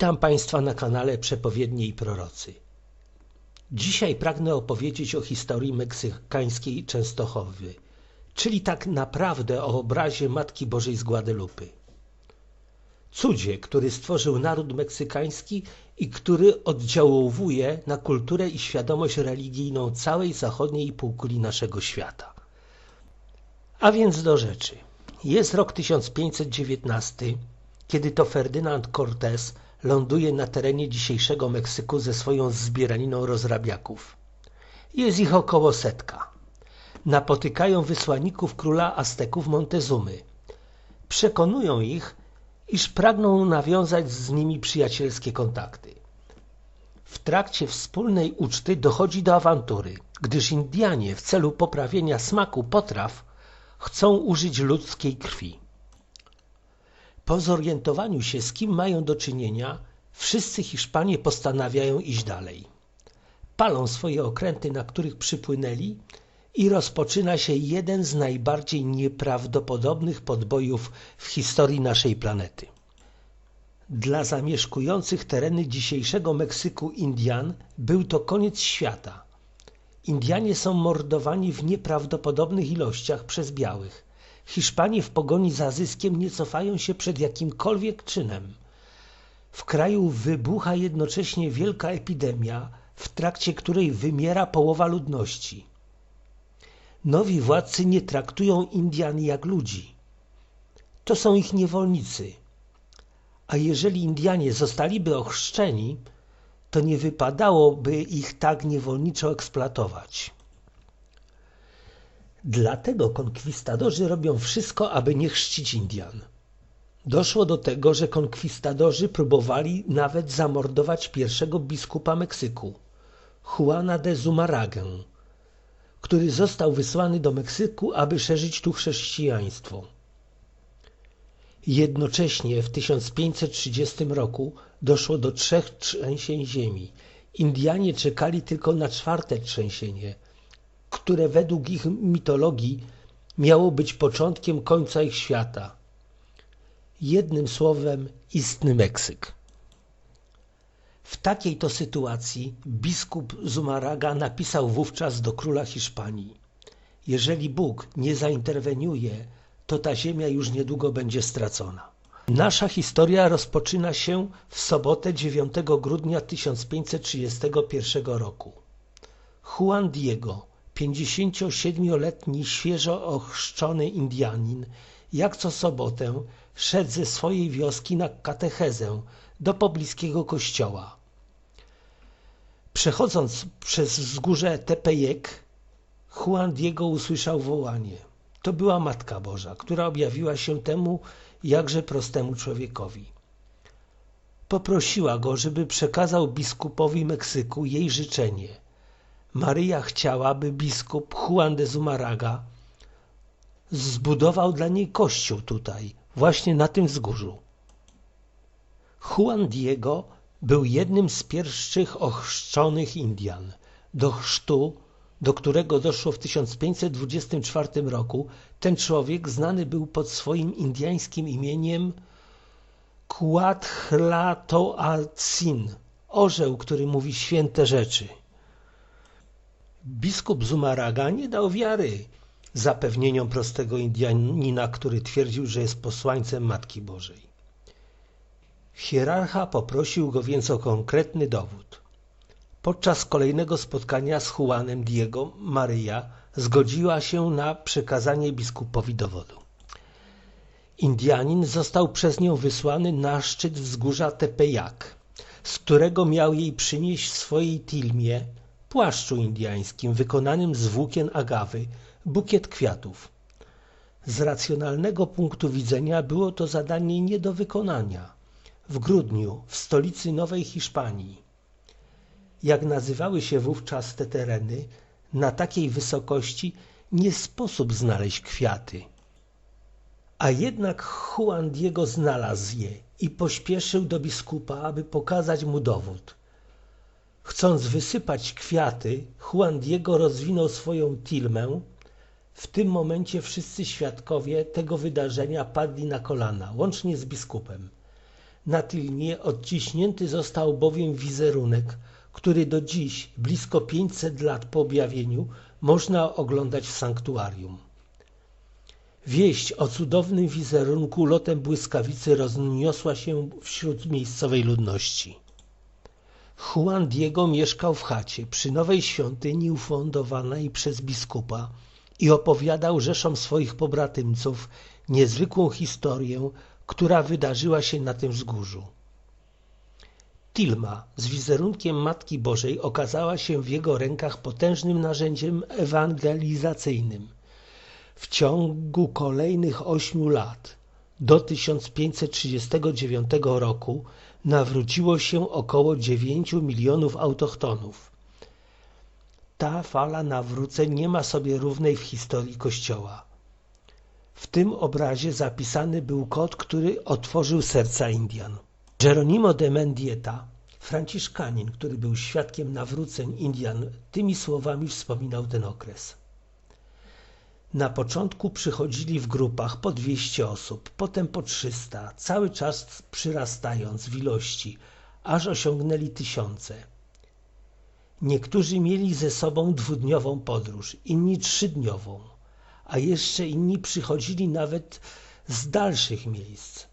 Witam Państwa na kanale Przepowiednie i Prorocy. Dzisiaj pragnę opowiedzieć o historii meksykańskiej Częstochowy, czyli tak naprawdę o obrazie Matki Bożej z Guadalupy. Cudzie, który stworzył naród meksykański i który oddziałuje na kulturę i świadomość religijną całej zachodniej półkuli naszego świata. A więc do rzeczy. Jest rok 1519, kiedy to Ferdynand Cortés ląduje na terenie dzisiejszego Meksyku ze swoją zbieraniną rozrabiaków. Jest ich około setka. Napotykają wysłanników króla Azteków Montezumy. Przekonują ich, iż pragną nawiązać z nimi przyjacielskie kontakty. W trakcie wspólnej uczty dochodzi do awantury, gdyż Indianie w celu poprawienia smaku potraw chcą użyć ludzkiej krwi. Po zorientowaniu się, z kim mają do czynienia, wszyscy Hiszpanie postanawiają iść dalej. Palą swoje okręty, na których przypłynęli i rozpoczyna się jeden z najbardziej nieprawdopodobnych podbojów w historii naszej planety. Dla zamieszkujących tereny dzisiejszego Meksyku Indian był to koniec świata. Indianie są mordowani w nieprawdopodobnych ilościach przez białych. Hiszpanie w pogoni za zyskiem nie cofają się przed jakimkolwiek czynem. W kraju wybucha jednocześnie wielka epidemia, w trakcie której wymiera połowa ludności. Nowi władcy nie traktują Indian jak ludzi. To są ich niewolnicy. A jeżeli Indianie zostaliby ochrzczeni, to nie wypadałoby ich tak niewolniczo eksploatować. Dlatego konkwistadorzy robią wszystko, aby nie chrzcić Indian. Doszło do tego, że konkwistadorzy próbowali nawet zamordować pierwszego biskupa Meksyku, Juana de Zumarragę, który został wysłany do Meksyku, aby szerzyć tu chrześcijaństwo. Jednocześnie w 1530 roku doszło do trzech trzęsień ziemi. Indianie czekali tylko na czwarte trzęsienie, które według ich mitologii miało być początkiem końca ich świata. Jednym słowem, istny Meksyk. W takiej to sytuacji biskup Zumaraga napisał wówczas do króla Hiszpanii: Jeżeli Bóg nie zainterweniuje, to ta ziemia już niedługo będzie stracona. Nasza historia rozpoczyna się w sobotę 9 grudnia 1531 roku. Juan Diego, 57-letni świeżo ochrzczony Indianin, jak co sobotę szedł ze swojej wioski na katechezę do pobliskiego kościoła. Przechodząc przez wzgórze Tepejek, Juan Diego usłyszał wołanie. To była Matka Boża, która objawiła się temu jakże prostemu człowiekowi. Poprosiła go, żeby przekazał biskupowi Meksyku jej życzenie. Maryja chciała, by biskup Juan de Zumaraga zbudował dla niej kościół tutaj, właśnie na tym wzgórzu. Juan Diego był jednym z pierwszych ochrzczonych Indian. Do chrztu, do którego doszło w 1524 roku, ten człowiek znany był pod swoim indiańskim imieniem Quathlatoacin, orzeł, który mówi święte rzeczy. Biskup Zumaraga nie dał wiary zapewnieniom prostego Indianina, który twierdził, że jest posłańcem Matki Bożej. Hierarcha poprosił go więc o konkretny dowód. Podczas kolejnego spotkania z Juanem Diego Maryja zgodziła się na przekazanie biskupowi dowodu. Indianin został przez nią wysłany na szczyt wzgórza Tepejak, z którego miał jej przynieść w swojej tilmie, płaszczu indiańskim wykonanym z włókien agawy, bukiet kwiatów. Z racjonalnego punktu widzenia było to zadanie nie do wykonania. W grudniu w stolicy Nowej Hiszpanii, jak nazywały się wówczas te tereny, na takiej wysokości nie sposób znaleźć kwiaty. A jednak Juan Diego znalazł je i pośpieszył do biskupa, aby pokazać mu dowód. Chcąc wysypać kwiaty, Juan Diego rozwinął swoją tilmę. W tym momencie wszyscy świadkowie tego wydarzenia padli na kolana, łącznie z biskupem. Na tylnie odciśnięty został bowiem wizerunek, który do dziś, blisko 500 lat po objawieniu, można oglądać w sanktuarium. Wieść o cudownym wizerunku lotem błyskawicy rozniosła się wśród miejscowej ludności. Juan Diego mieszkał w chacie przy nowej świątyni ufundowanej przez biskupa i opowiadał rzeszom swoich pobratymców niezwykłą historię, która wydarzyła się na tym wzgórzu. Tilma z wizerunkiem Matki Bożej okazała się w jego rękach potężnym narzędziem ewangelizacyjnym. W ciągu kolejnych ośmiu lat, do 1539 roku, nawróciło się około 9 milionów autochtonów. Ta fala nawróceń nie ma sobie równej w historii Kościoła. W tym obrazie zapisany był kod, który otworzył serca Indian. Geronimo de Mendieta, franciszkanin, który był świadkiem nawróceń Indian, tymi słowami wspominał ten okres. Na początku przychodzili w grupach po 200 osób, potem po 300, cały czas przyrastając w ilości, aż osiągnęli tysiące. Niektórzy mieli ze sobą dwudniową podróż, inni trzydniową, a jeszcze inni przychodzili nawet z dalszych miejsc.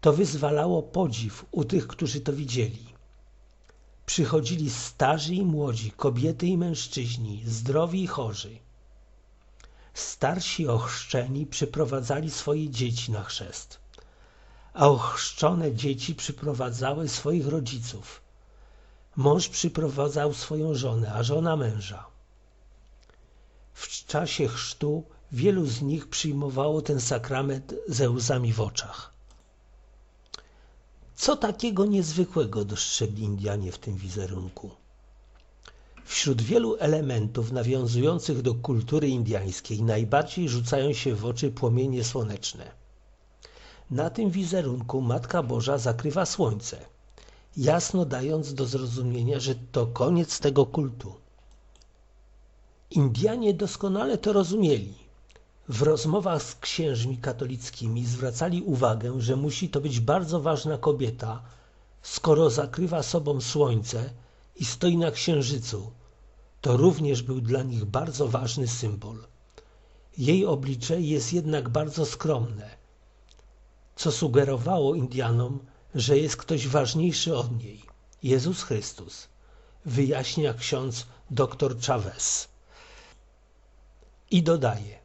To wyzwalało podziw u tych, którzy to widzieli. Przychodzili starzy i młodzi, kobiety i mężczyźni, zdrowi i chorzy. Starsi ochrzczeni przyprowadzali swoje dzieci na chrzest, a ochrzczone dzieci przyprowadzały swoich rodziców. Mąż przyprowadzał swoją żonę, a żona męża. W czasie chrztu wielu z nich przyjmowało ten sakrament ze łzami w oczach. Co takiego niezwykłego dostrzegli Indianie w tym wizerunku? Wśród wielu elementów nawiązujących do kultury indiańskiej najbardziej rzucają się w oczy płomienie słoneczne. Na tym wizerunku Matka Boża zakrywa słońce, jasno dając do zrozumienia, że to koniec tego kultu. Indianie doskonale to rozumieli. W rozmowach z księżmi katolickimi zwracali uwagę, że musi to być bardzo ważna kobieta, skoro zakrywa sobą słońce i stoi na księżycu. To również był dla nich bardzo ważny symbol. Jej oblicze jest jednak bardzo skromne, co sugerowało Indianom, że jest ktoś ważniejszy od niej. Jezus Chrystus, wyjaśnia ksiądz dr Chavez. I dodaje,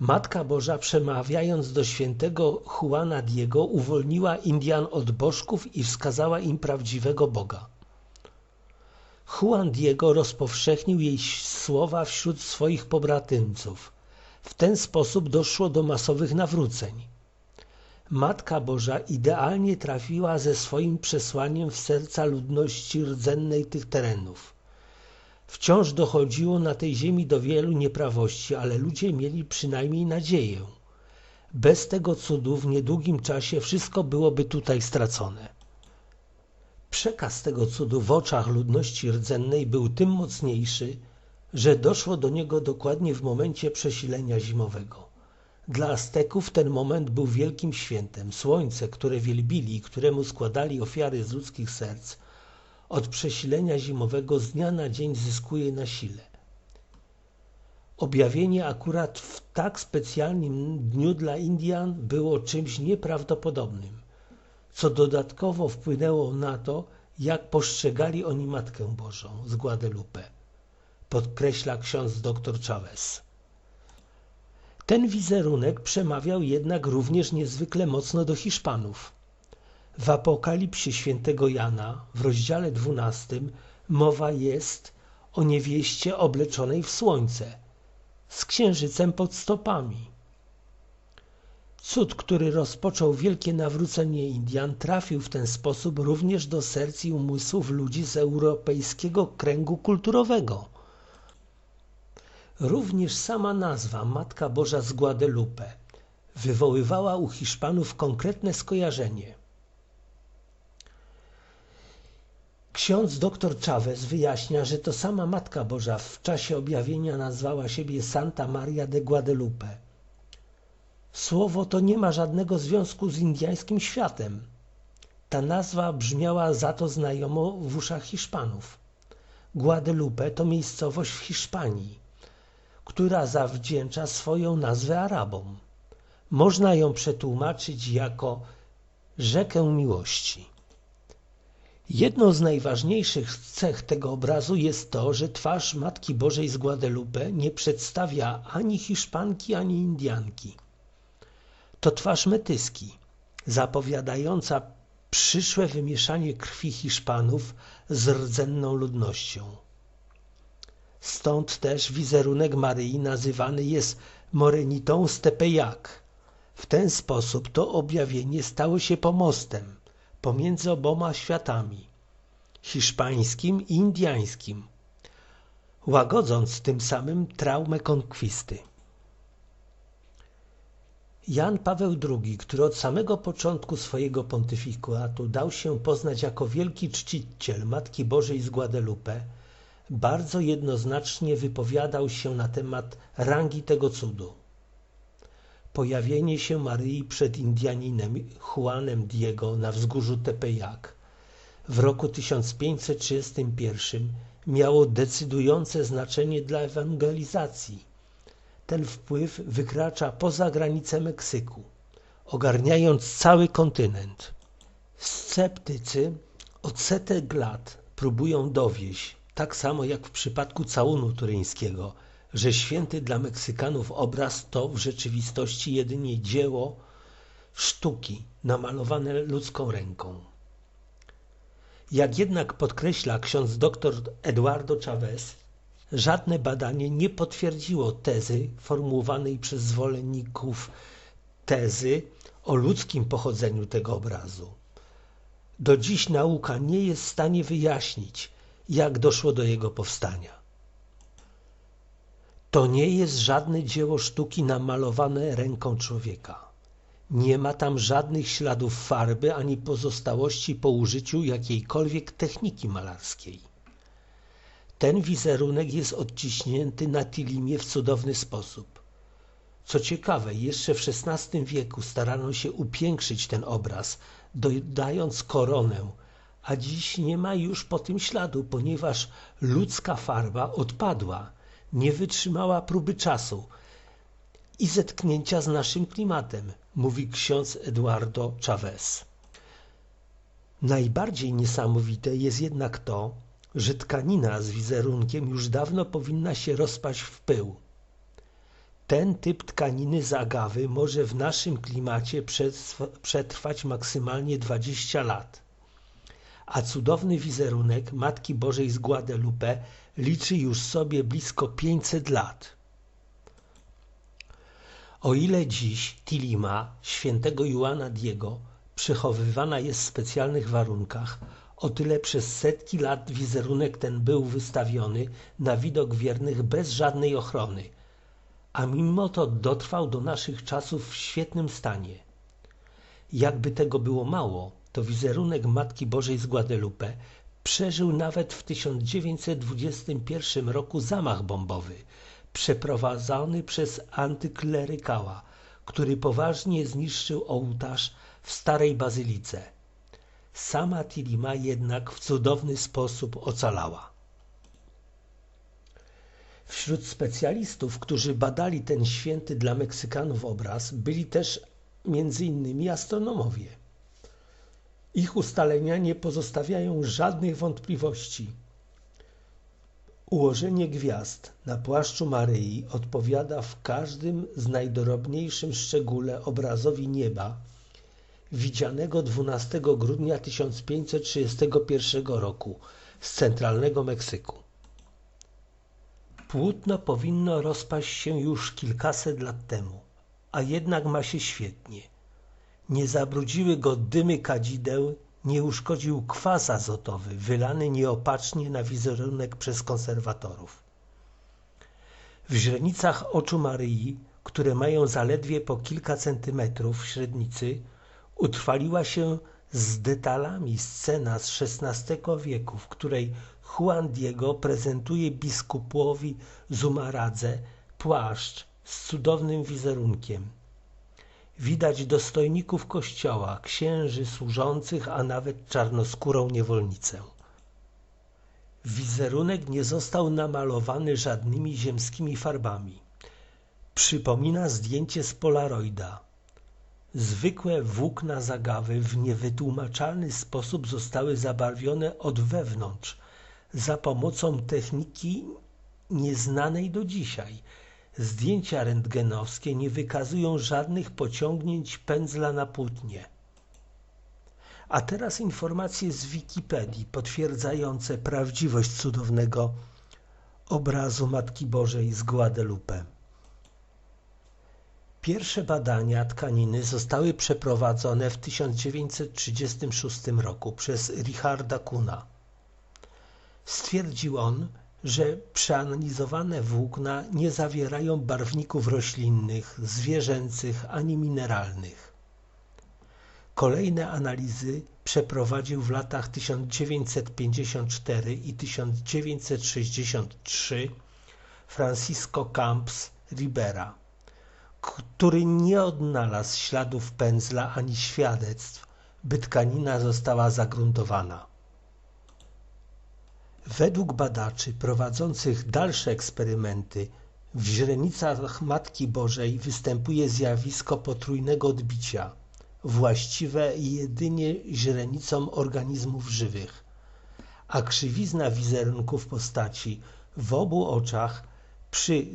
Matka Boża przemawiając do świętego Juana Diego uwolniła Indian od bożków i wskazała im prawdziwego Boga. Juan Diego rozpowszechnił jej słowa wśród swoich pobratymców. W ten sposób doszło do masowych nawróceń. Matka Boża idealnie trafiła ze swoim przesłaniem w serca ludności rdzennej tych terenów. Wciąż dochodziło na tej ziemi do wielu nieprawości, ale ludzie mieli przynajmniej nadzieję. Bez tego cudu w niedługim czasie wszystko byłoby tutaj stracone. Przekaz tego cudu w oczach ludności rdzennej był tym mocniejszy, że doszło do niego dokładnie w momencie przesilenia zimowego. Dla Azteków ten moment był wielkim świętem. Słońce, które wielbili i któremu składali ofiary z ludzkich serc, od przesilenia zimowego z dnia na dzień zyskuje na sile. Objawienie akurat w tak specjalnym dniu dla Indian było czymś nieprawdopodobnym, co dodatkowo wpłynęło na to, jak postrzegali oni Matkę Bożą z Guadalupe, podkreśla ksiądz dr Chavez. Ten wizerunek przemawiał jednak również niezwykle mocno do Hiszpanów. W Apokalipsie świętego Jana w rozdziale 12 mowa jest o niewieście obleczonej w słońce, z księżycem pod stopami. Cud, który rozpoczął wielkie nawrócenie Indian, trafił w ten sposób również do serc i umysłów ludzi z europejskiego kręgu kulturowego. Również sama nazwa Matka Boża z Guadalupe wywoływała u Hiszpanów konkretne skojarzenie. Ksiądz dr Chavez wyjaśnia, że to sama Matka Boża w czasie objawienia nazwała siebie Santa Maria de Guadalupe. Słowo to nie ma żadnego związku z indiańskim światem. Ta nazwa brzmiała za to znajomo w uszach Hiszpanów. Guadalupe to miejscowość w Hiszpanii, która zawdzięcza swoją nazwę Arabom. Można ją przetłumaczyć jako rzekę miłości. Jedną z najważniejszych cech tego obrazu jest to, że twarz Matki Bożej z Guadalupe nie przedstawia ani Hiszpanki, ani Indianki. To twarz metyski, zapowiadająca przyszłe wymieszanie krwi Hiszpanów z rdzenną ludnością. Stąd też wizerunek Maryi nazywany jest Morenitą z Tepejac. W ten sposób to objawienie stało się pomostem pomiędzy oboma światami hiszpańskim i indiańskim, łagodząc tym samym traumę konkwisty. Jan Paweł II, który od samego początku swojego pontyfikatu dał się poznać jako wielki czciciel Matki Bożej z Guadalupe, bardzo jednoznacznie wypowiadał się na temat rangi tego cudu. Pojawienie się Maryi przed Indianinem Juanem Diego na wzgórzu Tepeyac w roku 1531 miało decydujące znaczenie dla ewangelizacji. Ten wpływ wykracza poza granice Meksyku, ogarniając cały kontynent. Sceptycy od setek lat próbują dowieść, tak samo jak w przypadku całunu turyńskiego, że święty dla Meksykanów obraz to w rzeczywistości jedynie dzieło sztuki namalowane ludzką ręką. Jak jednak podkreśla ksiądz dr Eduardo Chavez, żadne badanie nie potwierdziło tezy formułowanej przez zwolenników tezy o ludzkim pochodzeniu tego obrazu. Do dziś nauka nie jest w stanie wyjaśnić, jak doszło do jego powstania. To nie jest żadne dzieło sztuki namalowane ręką człowieka. Nie ma tam żadnych śladów farby ani pozostałości po użyciu jakiejkolwiek techniki malarskiej. Ten wizerunek jest odciśnięty na tilimie w cudowny sposób. Co ciekawe, jeszcze w XVI wieku starano się upiększyć ten obraz, dodając koronę, a dziś nie ma już po tym śladu, ponieważ ludzka farba odpadła, nie wytrzymała próby czasu i zetknięcia z naszym klimatem, mówi ksiądz Eduardo Chavez. Najbardziej niesamowite jest jednak to, że tkanina z wizerunkiem już dawno powinna się rozpaść w pył. Ten typ tkaniny z agawy może w naszym klimacie przetrwać maksymalnie 20 lat. A cudowny wizerunek Matki Bożej z Guadalupe liczy już sobie blisko 500 lat. O ile dziś Tilima świętego Juana Diego przechowywana jest w specjalnych warunkach, o tyle przez setki lat wizerunek ten był wystawiony na widok wiernych bez żadnej ochrony, a mimo to dotrwał do naszych czasów w świetnym stanie. Jakby tego było mało, to wizerunek Matki Bożej z Guadalupe przeżył nawet w 1921 roku zamach bombowy przeprowadzony przez antyklerykała, który poważnie zniszczył ołtarz w starej bazylice. Sama Tilima jednak w cudowny sposób ocalała. Wśród specjalistów, którzy badali ten święty dla Meksykanów obraz, byli też innymi astronomowie. Ich ustalenia nie pozostawiają żadnych wątpliwości. Ułożenie gwiazd na płaszczu Maryi odpowiada w każdym z najdrobniejszym szczególe obrazowi nieba widzianego 12 grudnia 1531 roku z centralnego Meksyku. Płótno powinno rozpaść się już kilkaset lat temu, a jednak ma się świetnie. Nie zabrudziły go dymy kadzideł, nie uszkodził kwas azotowy wylany nieopatrznie na wizerunek przez konserwatorów. W źrenicach oczu Maryi, które mają zaledwie po kilka centymetrów średnicy, utrwaliła się z detalami scena z XVI wieku, w której Juan Diego prezentuje biskupowi Zumaradze płaszcz z cudownym wizerunkiem. widać dostojników kościoła, księży służących, a nawet czarnoskórą niewolnicę. Wizerunek nie został namalowany żadnymi ziemskimi farbami. Przypomina zdjęcie z Polaroida. Zwykłe włókna zagawy w niewytłumaczalny sposób zostały zabarwione od wewnątrz za pomocą techniki nieznanej do dzisiaj. Zdjęcia rentgenowskie nie wykazują żadnych pociągnięć pędzla na płótnie. A teraz informacje z Wikipedii potwierdzające prawdziwość cudownego obrazu Matki Bożej z Guadalupe. Pierwsze badania tkaniny zostały przeprowadzone w 1936 roku przez Richarda Kuna. Stwierdził on, że przeanalizowane włókna nie zawierają barwników roślinnych, zwierzęcych ani mineralnych. Kolejne analizy przeprowadził w latach 1954 i 1963 Francisco Camps Ribera, który nie odnalazł śladów pędzla ani świadectw, by tkanina została zagruntowana. Według badaczy prowadzących dalsze eksperymenty w źrenicach Matki Bożej występuje zjawisko potrójnego odbicia, właściwe jedynie źrenicom organizmów żywych, a krzywizna wizerunków postaci w obu oczach przy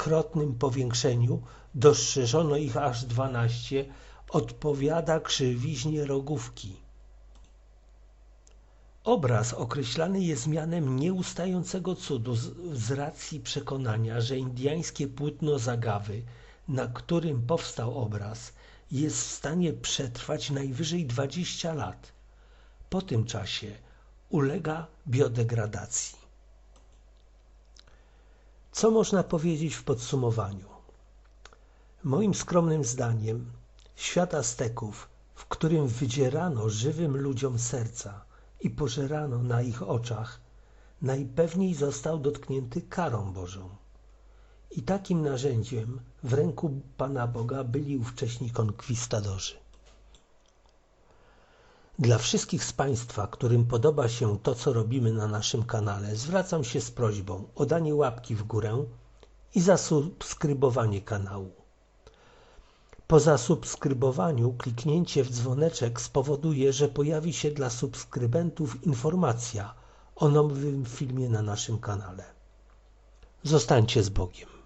2500-krotnym powiększeniu dostrzeżono ich aż 12 odpowiada krzywiźnie rogówki. Obraz określany jest mianem nieustającego cudu z, z racji przekonania, że indyjskie płótno zagawy, na którym powstał obraz, jest w stanie przetrwać najwyżej 20 lat. Po tym czasie ulega biodegradacji. Co można powiedzieć w podsumowaniu? Moim skromnym zdaniem, świat Azteków, w którym wydzierano żywym ludziom serca, i pożerano na ich oczach, najpewniej został dotknięty karą Bożą. I takim narzędziem w ręku Pana Boga byli ówcześni konkwistadorzy. Dla wszystkich z Państwa, którym podoba się to, co robimy na naszym kanale, zwracam się z prośbą o danie łapki w górę i zasubskrybowanie kanału. Po zasubskrybowaniu kliknięcie w dzwoneczek spowoduje, że pojawi się dla subskrybentów informacja o nowym filmie na naszym kanale. Zostańcie z Bogiem.